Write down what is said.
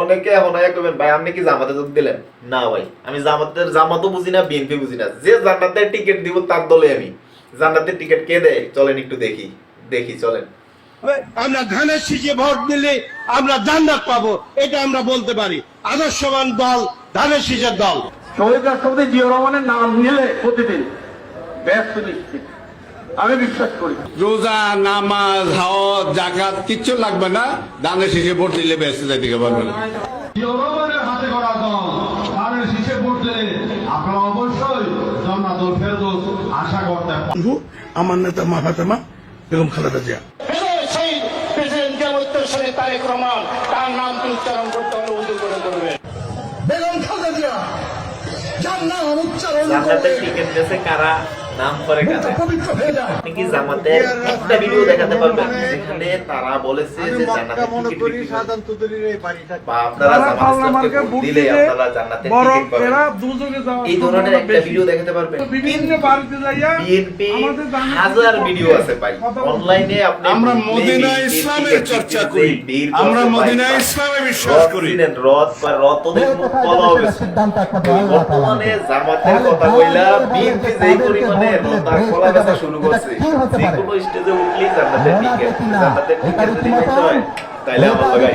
অনেকে এখন আয়া কইবেন ভাই আপনি কি জামাতে যোগ দিলেন? না ভাই আমি জামাতের জামাতও বুঝি না বিএনপি বুঝি না। যে জান্নাতের টিকিট দিব তার দলে আমি। জান্নাতের টিকিট কে দেয়? চলেন একটু দেখি দেখি চলেন। আমরা ধানের শীষে ভোট দিলে আমরা জান্নাত পাবো এটা আমরা বলতে পারি। আদর্শবান দল ধানের শীষের দল। শহীদ রাষ্ট্রপতি জিয়া রহমানের নাম নিলে প্রতিদিন ব্যস্ত নিশ্চিত। আমি বিশ্বাস করি। রোজা নামাজ হাওয়াত জাকাত কিচ্ছু লাগবে না। দানের শেষে ভোট দিলে বেঁচে যাইতে পারবে না জনগণের হাতে করা দল তাদের শীষে ভোট দিলে আপনারা অবশ্যই জন্নাতুল ফেরদৌস আশা করতে আমার নেতা মা ফাতেমা বেগম খালেদা জিয়া। সেই প্রেসিডেন্ট জিয়াউদ্দিন তারেক রহমান তার নামটি উচ্চারণ করতে হলে করে করবে বেগম খালেদা জিয়া যার নাম উচ্চারণ জান্নাতের কারা? নাম করে আপনি কি জামাতের একটা ভিডিও দেখাতে পারবেন? যেখানে তারা বলেছে যে জান্নাতের টিকিট বিক্রি বা আপনারা জামাত ইসলামকে ভোট দিলে আপনারা জান্নাতের টিকিট পাবেন। এই ধরনের একটা ভিডিও দেখাতে পারবেন। বিএনপি হাজার ভিডিও আছে ভাই। অনলাইনে আপনি আমরা মদিনা ইসলামের চর্চা করি। আমরা মদিনা ইসলামে বিশ্বাস রথ করি। রথ বা রথ ওদের মুখ কলাও গেছে। বর্তমানে জামাতের কথা কইলা বিএনপি যেই পরিমাণে শুরু করছে। স্টেজে উঠলেই আমার লাগাই